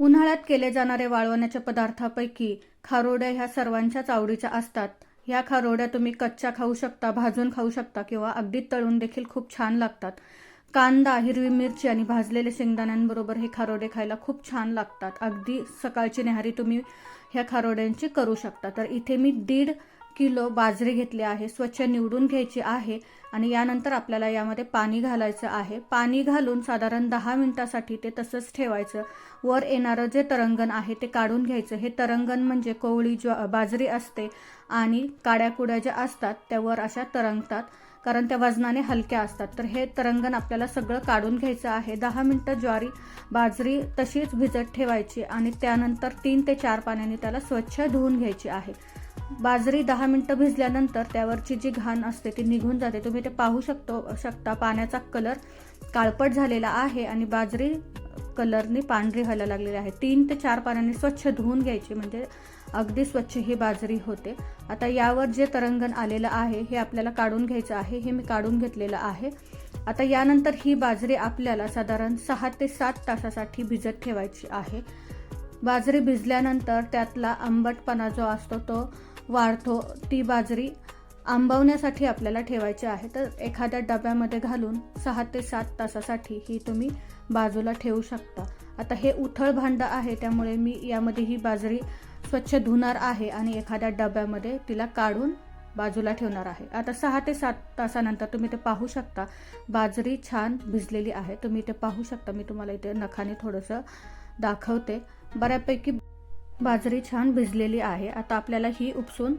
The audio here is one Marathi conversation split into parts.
उन्हाळ्यात केले जाणारे वाळवण्याच्या पदार्थापैकी खारोड्या ह्या सर्वांच्याच आवडीच्या असतात. ह्या खारोड्या तुम्ही कच्च्या खाऊ शकता भाजून खाऊ शकता किंवा अगदी तळून देखील खूप छान लागतात. कांदा हिरवी मिरची आणि भाजलेले शेंगदाण्यांबरोबर हे खारोडे खायला खूप छान लागतात. अगदी सकाळची न्याहारी तुम्ही ह्या खारोड्यांची करू शकता. तर इथे मी दीड किलो बाजरी घेतली आहे स्वच्छ निवडून घ्यायची आहे आणि यानंतर आपल्याला यामध्ये पाणी घालायचं आहे. पाणी घालून साधारण दहा मिनटासाठी ते तसंच ठेवायचं. वर येणारं जे तरंगण आहे ते काढून घ्यायचं. हे तरंगण म्हणजे कोवळी ज्वा बाजरी असते आणि काड्याकुड्या ज्या असतात त्या वर अशा तरंगतात कारण त्या वजनाने हलक्या असतात. तर हे तरंगण आपल्याला सगळं काढून घ्यायचं आहे. दहा मिनटं ज्वारी बाजरी तशीच भिजत ठेवायची आणि त्यानंतर तीन ते चार पाण्याने त्याला स्वच्छ धुवून घ्यायची आहे. बाजरी दहा मिनटं भिजल्यानंतर त्यावरची जी घाण असते ती निघून जाते. तुम्ही ते पाहू शकतो शकता. पाण्याचा कलर काळपट झालेला आहे आणि बाजरी कलरने पांढरी व्हायला लागलेली आहे. तीन ते चार पाण्याने स्वच्छ धुवून घ्यायची म्हणजे अगदी स्वच्छ ही बाजरी होते. आता यावर जे तरंगण आलेलं आहे हे आपल्याला काढून घ्यायचं आहे हे मी काढून घेतलेलं आहे. आता यानंतर ही बाजरी आपल्याला साधारण सहा ते सात तासासाठी भिजत ठेवायची आहे. बाजरी भिजल्यानंतर त्यातला आंबटपणा जो असतो तो वाढतो ती बाजरी आंबवण्यासाठी आपल्याला ठेवायची आहे. तर एखाद्या डब्यामध्ये घालून सहा ते सात तासासाठी ही तुम्ही बाजूला ठेवू शकता. आता हे उथळ भांडं आहे त्यामुळे मी यामध्ये ही बाजरी स्वच्छ धुणार आहे आणि एखाद्या डब्यामध्ये तिला काढून बाजूला ठेवणार आहे. आता सहा ते सात तासानंतर तुम्ही ते पाहू शकता. बाजरी छान भिजलेली आहे. तुम्ही ते पाहू शकता. मी तुम्हाला इथे नखाने थोडंसं दाखवते. बऱ्यापैकी बाजरी छान भिजलेली आहे. आता आपल्याला ही उपसून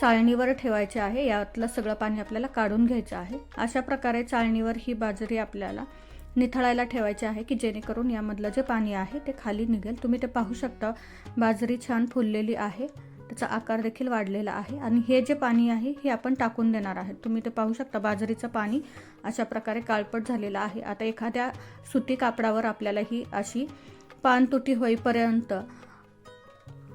चाळणीवर ठेवायची आहे. यातलं सगळं पाणी आपल्याला काढून घ्यायचं आहे. अशा प्रकारे चाळणीवर ही बाजरी आपल्याला निथळायला ठेवायची आहे की जेणेकरून यामधलं जे पाणी आहे ते खाली निघेल. तुम्ही ते पाहू शकता. बाजरी छान फुललेली आहे. त्याचा आकार देखील वाढलेला आहे. आणि हे जे पाणी आहे हे आपण टाकून देणार आहे. तुम्ही ते पाहू शकता. बाजरीचं पाणी अशा प्रकारे काळपट झालेलं आहे. आता एखाद्या सुती कापडावर आपल्याला ही अशी पानतुटी होईपर्यंत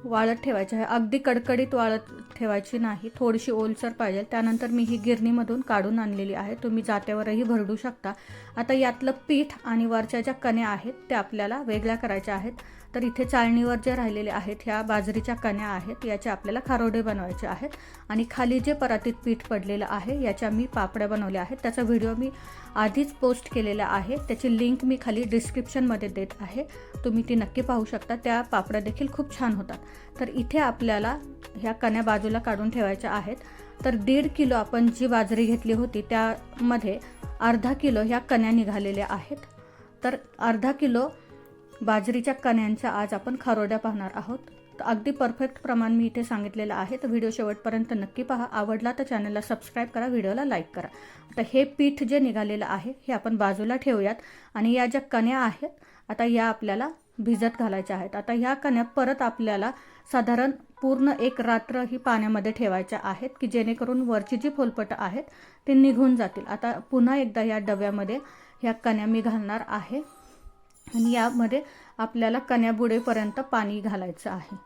वाळत ठेवायची आहे. अगदी कडकडीत वाळत ठेवायची नाही. थोडीशी ओलसर पाहिजे. त्यानंतर मी ही गिरणीमधून काढून आणलेली आहे. तुम्ही जात्यावरही भरडू शकता. आता यातलं पीठ आणि वरच्या ज्या कण्या आहेत त्या आपल्याला वेगळ्या करायच्या आहेत. तर इथे चाळणीवर जे राहिलेले आहेत ह्या बाजरीच्या कण्या आहेत याचे आपल्याला खारोडे बनवायचे आहेत. आणि खाली जे परातीत पीठ पडलेलं आहे याच्या मी पापड्या बनवल्या आहेत. त्याचा व्हिडिओ मी आधीच पोस्ट केलेला आहे. त्याची लिंक मी खाली डिस्क्रिप्शनमध्ये देत आहे. तुम्ही ती नक्की पाहू शकता. त्या पापड्या देखील खूप छान होतात. तर इथे आपल्याला ह्या कण्या बाजूला काढून ठेवायच्या आहेत. तर दीड किलो आपण जी बाजरी घेतली होती त्यामध्ये अर्धा किलो ह्या कण्या निघालेल्या आहेत. तर अर्धा किलो बाजरीच्या कण्यांच्या आज आपण खारोड्या पाहणार आहोत. तर अगदी परफेक्ट प्रमाण मी इथे सांगितलेलं आहे. तर व्हिडिओ शेवटपर्यंत नक्की पहा. आवडला तर चॅनलला सबस्क्राईब करा व्हिडिओला लाईक करा. आता हे पीठ जे निघालेलं आहे हे आपण बाजूला ठेवूयात. आणि या ज्या कण्या आहेत आता या आपल्याला भिजत घालायच्या आहेत. आता ह्या कण्या परत आपल्याला साधारण पूर्ण एक रात्र ही पाण्यामध्ये ठेवायच्या आहेत की जेणेकरून वरची जी फोलपटं आहेत ते निघून जातील. आता पुन्हा एकदा या डब्यामध्ये ह्या कण्या मी घालणार आहे. आणि यामध्ये आपल्याला कण्या बुडेपर्यंत पाणी घालायचं आहे.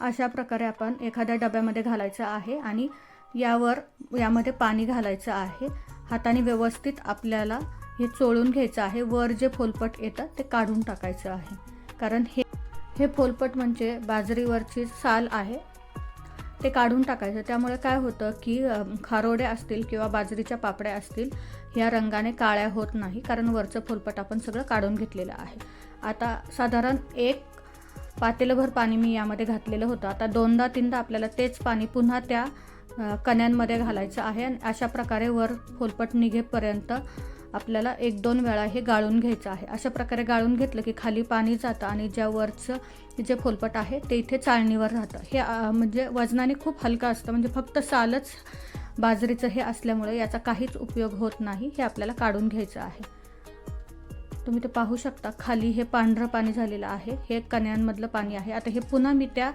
अशा प्रकारे आपण एखाद्या डब्यामध्ये घालायचं आहे आणि यावर यामध्ये पाणी घालायचं आहे. हाताने व्यवस्थित आपल्याला हे चोळून घ्यायचं आहे. वर जे फोलपट येतं ते काढून टाकायचं आहे. कारण हे हे फोलपट म्हणजे बाजरीवरची साल आहे. ते काढून टाकायचं. त्यामुळे काय होतं की खारोडे असतील किंवा बाजरीच्या पापड्या असतील या रंगाने काळ्या होत नाही कारण वरचं फुलपट आपण सगळं काढून घेतलेलं आहे. आता साधारण एक पातेलभर पाणी मी यामध्ये घातलेलं होतं. आता दोनदा तीनदा आपल्याला तेच पाणी पुन्हा त्या कण्यांमध्ये घालायचं आहे आणि अशा प्रकारे वर फुलपट निघेपर्यंत आपल्याला एक दोन वेळा हे गाळून घ्यायचं आहे. अशा प्रकारे गाळून घेतलं की खाली पाणी जातं आणि ज्या वरचं जे फोलपट आहे ते इथे चाळणीवर राहतं. हे म्हणजे वजनाने खूप हलकं असतं. म्हणजे फक्त सालच बाजरीचं हे असल्यामुळे याचा काहीच उपयोग होत नाही. हे आपल्याला काढून घ्यायचं आहे. तुम्ही ते पाहू शकता. खाली हे पांढरं पाणी झालेलं आहे. हे कण्यांमधलं पाणी आहे. आता हे पुन्हा मी त्या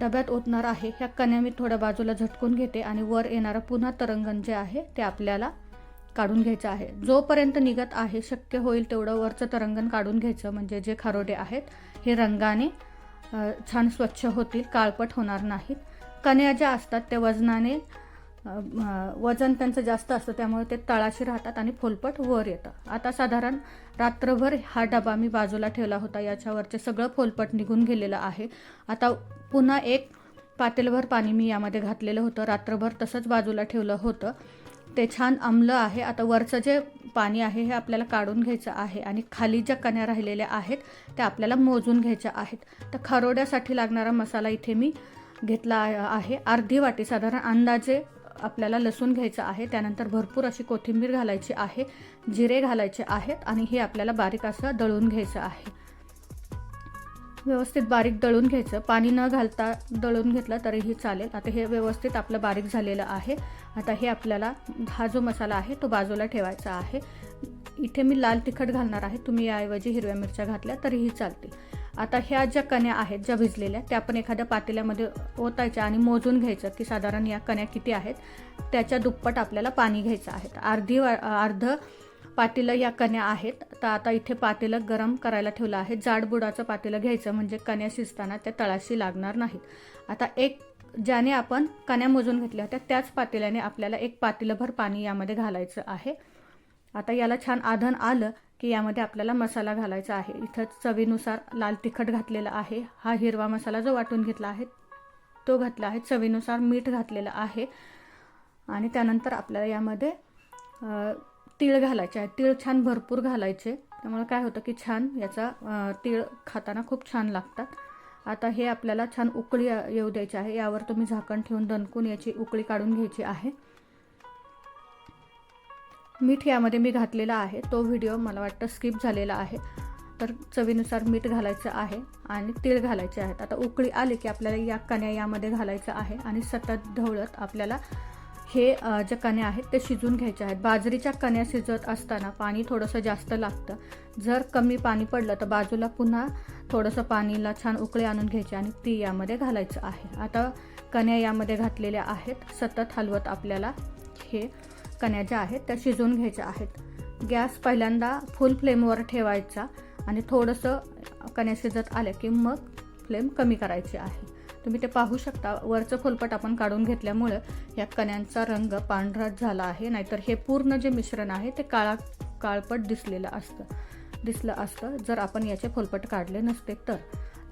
डब्यात ओतणार आहे. ह्या कण्या मी थोड्या बाजूला झटकून घेते आणि वर येणारं पुन्हा तरंगण जे आहे ते आपल्याला काढून घ्यायचं आहे. जोपर्यंत निघत आहे शक्य होईल तेवढं वरचं तरंगण काढून घ्यायचं. म्हणजे जे खारोडे आहेत हे रंगाने छान स्वच्छ होतील काळपट होणार नाहीत. कण्या ज्या असतात त्या वजनाने वजन त्यांचं जास्त असतं त्यामुळे ते तळाशी राहतात आणि फोलपट वर येतं. आता साधारण रात्रभर हा डबा मी बाजूला ठेवला होता. याच्यावरचे सगळं फोलपट निघून गेलेलं आहे. आता पुन्हा एक पातेलभर पाणी मी यामध्ये घातलेलं होतं. रात्रभर तसंच बाजूला ठेवलं होतं. ते छान आमलं आहे. आता वरचं जे पाणी आहे हे आपल्याला काढून घ्यायचं आहे आणि खाली ज्या कण्या राहिलेल्या आहेत त्या आपल्याला मोजून घ्यायच्या आहेत. तर खरोड्यासाठी लागणारा मसाला इथे मी घेतला आहे. अर्धी वाटी साधारण अंदाजे आपल्याला लसूण घ्यायचं आहे. त्यानंतर भरपूर अशी कोथिंबीर घालायची आहे जिरे घालायचे आहेत आणि हे आपल्याला बारीक असं दळून घ्यायचं आहे. व्यवस्थित बारीक दळून घ्यायचं. पाणी न घालता दळून घेतलं तरीही चालेल. आता हे व्यवस्थित आपलं बारीक झालेलं आहे. आता हे आपल्याला हा जो मसाला आहे तो बाजूला ठेवायचा आहे. इथे मी लाल तिखट घालणार आहे. तुम्ही याऐवजी हिरव्या मिरच्या घातल्या तरीही चालतील. आता ह्या ज्या कण्या आहेत ज्या भिजलेल्या त्या आपण एखाद्या पातेल्यामध्ये ओतायच्या आणि मोजून घ्यायचं की साधारण या कण्या किती आहेत. त्याच्या दुप्पट आपल्याला पाणी घ्यायचं आहे. अर्धी वा अर्ध पातेलं या कण्या आहेत. तर आता इथे पातेलं गरम करायला ठेवलं आहे. जाडबुडाचं पातेलं घ्यायचं म्हणजे कण्या शिजताना त्या तळाशी लागणार नाहीत. आता एक ज्याने आपण कण्या मोजून घेतल्या होत्या त्याच पातेल्याने आपल्याला एक पातेलंभर पाणी यामध्ये घालायचं आहे. आता याला छान आधन आलं की यामध्ये आपल्याला मसाला घालायचा आहे. इथं चवीनुसार लाल तिखट घातलेलं आहे. हा हिरवा मसाला जो वाटून घेतला आहे तो घातला आहे. चवीनुसार मीठ घातलेलं आहे. आणि त्यानंतर आपल्याला यामध्ये तीळ घालायचे आहे. तीळ छान भरपूर घालायचे. त्यामुळे काय होतं की छान याचा तीळ खाताना खूप छान लागतात. आता हे आपल्याला छान उकळी येऊ द्यायची आहे. यावर तुम्ही झाकण ठेवून दणकून याची उकळी काढून घ्यायची आहे. मीठ यामध्ये मी घातलेला आहे. तो व्हिडिओ मला वाटतं स्किप झालेला आहे. तर चवीनुसार मीठ घालायचं आहे आणि तीळ घालायचे आहेत. आता उकळी आली की आपल्याला या कण्या यामध्ये घालायचं आहे आणि सतत ढवळत आपल्याला हे ज्या जे कण्या आहेत ते शिजून घ्यायचे आहेत. बाजरीच्या कण्या शिजत असताना पाणी थोडंसं जास्त लागतं. जर कमी पाणी पडलं तर बाजूला पुन्हा थोडंसं पाणीला छान उकळे आणून घ्यायची आणि ती यामध्ये घालायचं आहे. आता कण्या यामध्ये घातलेल्या आहेत. सतत हलवत आपल्याला हे कण्या ज्या आहेत त्या शिजवून घ्यायच्या आहेत. गॅस पहिल्यांदा फुल फ्लेमवर ठेवायचा आणि थोडंसं कण्या शिजत आल्या की मग फ्लेम कमी करायची आहे. तुम्ही ते पाहू शकता. वरचं खोलपट आपण काढून घेतल्यामुळं या कण्यांचा रंग पांढराच झाला आहे. नाहीतर हे पूर्ण जे मिश्रण आहे ते काळा काळपट दिसलेलं असतं. दिसलं असतं. जर आपण याचे फुलपट काढले नसते तर.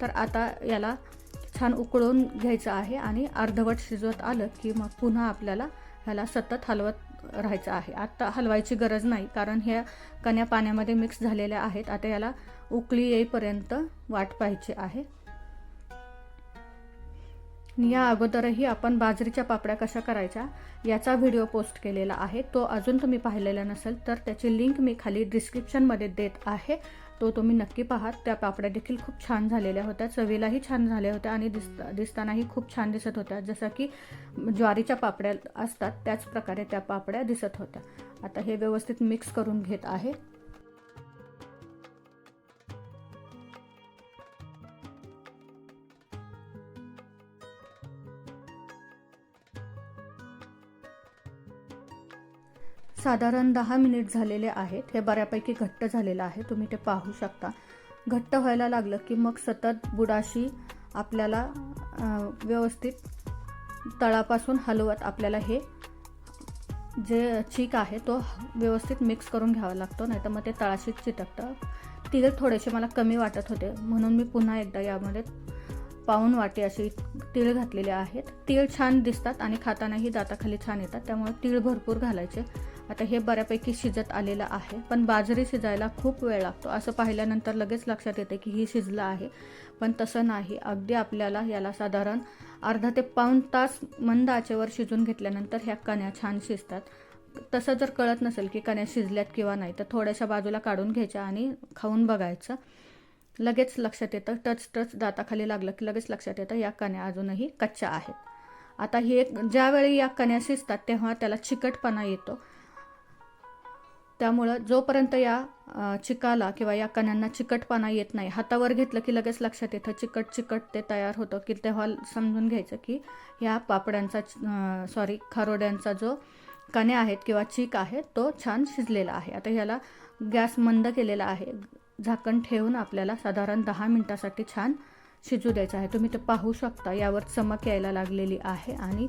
तर आता याला छान उकळून घ्यायचं आहे आणि अर्धवट शिजवत आलं की मग पुन्हा आपल्याला ह्याला सतत हलवत राहायचं आहे. आत्ता हलवायची गरज नाही कारण ह्या कण्या पाण्यामध्ये मिक्स झालेल्या आहेत. आता याला उकळी येईपर्यंत वाट पाहायची आहे. या अगोदरही आपण बाजरीच्या पापड्या कशा करायच्या याचा व्हिडिओ पोस्ट केलेला आहे. तो अजून तुम्ही पाहिलेला नसेल तर त्याची लिंक मी खाली डिस्क्रिप्शनमध्ये देत आहे. तो तुम्ही नक्की पाहात त्या पापड्या देखील खूप छान झालेल्या होत्या. चवीलाही छान झाल्या होत्या आणि दिसता दिसतानाही खूप छान दिसत होत्या. जसं की ज्वारीच्या पापड्या असतात त्याच प्रकारे त्या पापड्या दिसत होत्या. आता हे व्यवस्थित मिक्स करून घेत आहे. साधारण दहा मिनिट झालेले आहेत. हे बऱ्यापैकी घट्ट झालेलं आहे. तुम्ही ते पाहू शकता. घट्ट व्हायला लागलं की मग सतत बुडाशी आपल्याला व्यवस्थित तळापासून हलवत आपल्याला हे जे चीक आहे तो व्यवस्थित मिक्स करून घ्यावा लागतो. नाहीतर मग ते तळाशीच चिटकतं. तीळ थोडेसे मला कमी वाटत होते. म्हणून मी पुन्हा एकदा यामध्ये पाऊन वाटी अशी तीळ घातलेले आहेत. तीळ छान दिसतात आणि खातानाही दाताखाली छान येतात. त्यामुळे तीळ भरपूर घालायचे. आता हे बऱ्यापैकी शिजत आलेलं आहे पण बाजरी शिजायला खूप वेळ लागतो. असं पाहिल्यानंतर लगेच लक्षात येते की ही शिजलं आहे. पण तसं नाही. अगदी आपल्याला याला साधारण अर्धा ते पाऊण तास मंद आचेवर शिजून घेतल्यानंतर ह्या कण्या छान शिजतात. तसं जर कळत नसेल की कण्या शिजल्यात किंवा नाही तर थोड्याशा बाजूला काढून घ्यायच्या आणि खाऊन बघायचं. लगेच लक्षात येतं टच टच दाताखाली लागलं की लगेच लक्षात येतं या कण्या अजूनही कच्च्या आहेत. आता हे ज्यावेळी या कण्या शिजतात तेव्हा त्याला चिकटपणा येतो. त्यामुळं जोपर्यंत या चिकाला किंवा या कण्यांना चिकटपणा येत नाही हातावर घेतलं की लगेच लक्षात येतं चिकट चिकट ते तयार होतं की तेव्हा समजून घ्यायचं की ह्या पापड्यांचा सॉरी खारोड्यांचा जो कण्या आहेत किंवा चीक आहे तो छान शिजलेला आहे. आता ह्याला गॅस मंद केलेला आहे. झाकण ठेवून आपल्याला साधारण दहा मिनटासाठी छान शिजू द्यायचं आहे. तुम्ही ते पाहू शकता. यावर चमक यायला लागलेली आहे आणि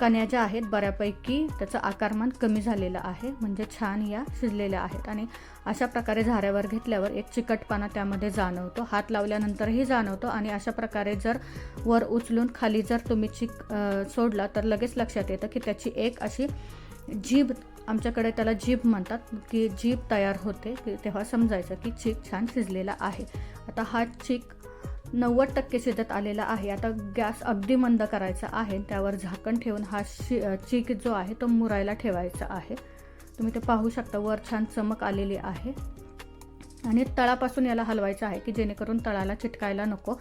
कण्या ज्या आहेत बऱ्यापैकी त्याचं आकारमान कमी झालेलं आहे. म्हणजे छान या शिजलेल्या आहेत. आणि अशा प्रकारे झाऱ्यावर घेतल्यावर एक चिकटपणा त्यामध्ये जाणवतो. हात लावल्यानंतरही जाणवतो आणि अशा प्रकारे जर वर उचलून खाली जर तुम्ही चिक सोडला तर लगेच लक्षात येतं की त्याची एक अशी जीभ आमच्याकडे त्याला जीभ म्हणतात की जीभ तयार होते. की तेव्हा समजायचं की चीक छान शिजलेला आहे. आता हा चीक नव्वद टक्के शिजत आलेला आहे. आता गॅस अगदी मंद करायचा आहे. त्यावर झाकण ठेवून हा शि चीक जो आहे तो मुरायला ठेवायचा आहे. तुम्ही ते पाहू शकता वर छान चमक आलेली आहे. आणि तळापासून याला हलवायचं आहे की जेणेकरून तळाला चिटकायला नको.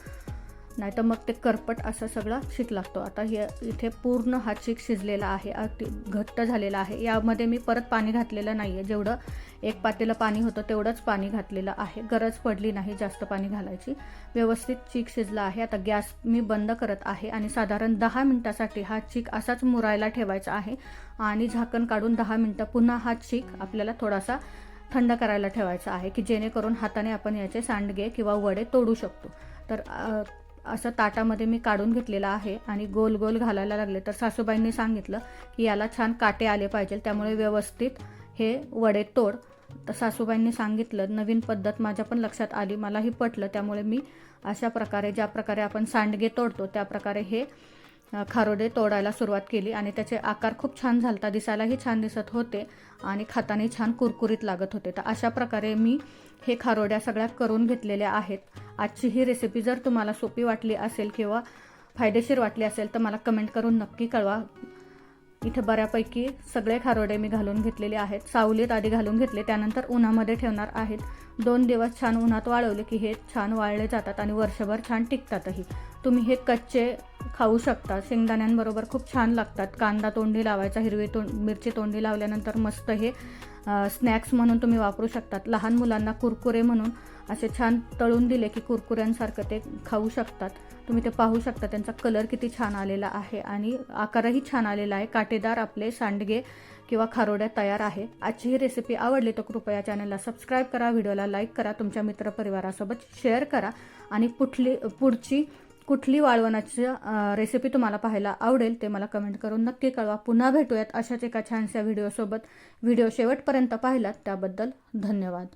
नाही तर मग ते करपट असं सगळं शीत लागतो. आता हे इथे पूर्ण हा चीक शिजलेला आहे अगदी घट्ट झालेला आहे. यामध्ये मी परत पाणी घातलेलं नाही आहे जेवढं एक पातेलं पाणी होतं तेवढंच पाणी घातलेलं आहे. गरज पडली नाही जास्त पाणी घालायची. व्यवस्थित चीक शिजला आहे. आता गॅस मी बंद करत आहे आणि साधारण दहा मिनटासाठी हा चीक असाच मुरायला ठेवायचा आहे आणि झाकण काढून दहा मिनटं पुन्हा हा चीक आपल्याला थोडासा थंड करायला ठेवायचा आहे की जेणेकरून हाताने आपण याचे सांडगे किंवा वडे तोडू शकतो. तर असं ताटामध्ये मी काढून घेतलेलं आहे आणि गोल गोल घालायला लागले. तर सासूबाईंनी सांगितलं की याला छान काटे आले पाहिजे त्यामुळे व्यवस्थित हे वडे तोड. तर सासूबाईंनी सांगितलं नवीन पद्धत माझ्या पण लक्षात आली मलाही पटलं त्यामुळे मी अशा प्रकारे ज्या प्रकारे आपण सांडगे तोडतो त्या प्रकारे हे खारोडे तोडायला सुरुवात केली आणि त्याचे आकार खूप छान झालता दिसायलाही छान दिसत होते आणि खाताने छान कुरकुरीत लागत होते. तर अशा प्रकारे मी हे खारोड्या सगळ्या करून घेतलेल्या आहेत. आजची ही रेसिपी जर तुम्हाला सोपी वाटली असेल किंवा फायदेशीर वाटली असेल तर मला कमेंट करून नक्की कळवा. इथे बऱ्यापैकी सगळे खारोडे मी घालून घेतलेले आहेत. सावलीत आधी घालून घेतले त्यानंतर उन्हामध्ये ठेवणार आहेत. दोन दिवस छान उन्हात वाळवले की हे छान वाळले जातात आणि वर्षभर छान टिकतातही. तुम्ही हे कच्चे खाऊ शकता. शेंगदाण्यांबरोबर खूप छान लागतात. कांदा तोंडी लावायचा हिरवी तोंड मिरची तोंडी लावल्यानंतर मस्त हे स्नॅक्स म्हणून तुम्ही वापरू शकतात. लहान मुलांना कुरकुरे म्हणून असे छान तळून दिले की कुरकुऱ्यांसारखं ते खाऊ शकतात. तुम्ही ते पाहू शकता. त्यांचा कलर किती छान आलेला आहे आणि आकारही छान आलेला आहे. काटेदार आपले सांडगे किंवा खारोड्या तयार आहे. आजची ही रेसिपी आवडली तर कृपया चॅनलला सबस्क्राईब करा व्हिडिओला लाईक करा तुमच्या मित्रपरिवारासोबत शेअर करा आणि कुठली पुढची कुठली वाळवणाची रेसिपी तुम्हाला पाहायला आवडेल ते मला कमेंट करून नक्की कळवा. पुन्हा भेटूयात अशाच एका छानशा व्हिडिओसोबत व्हिडिओ शेवटपर्यंत पाहिलात त्याबद्दल धन्यवाद.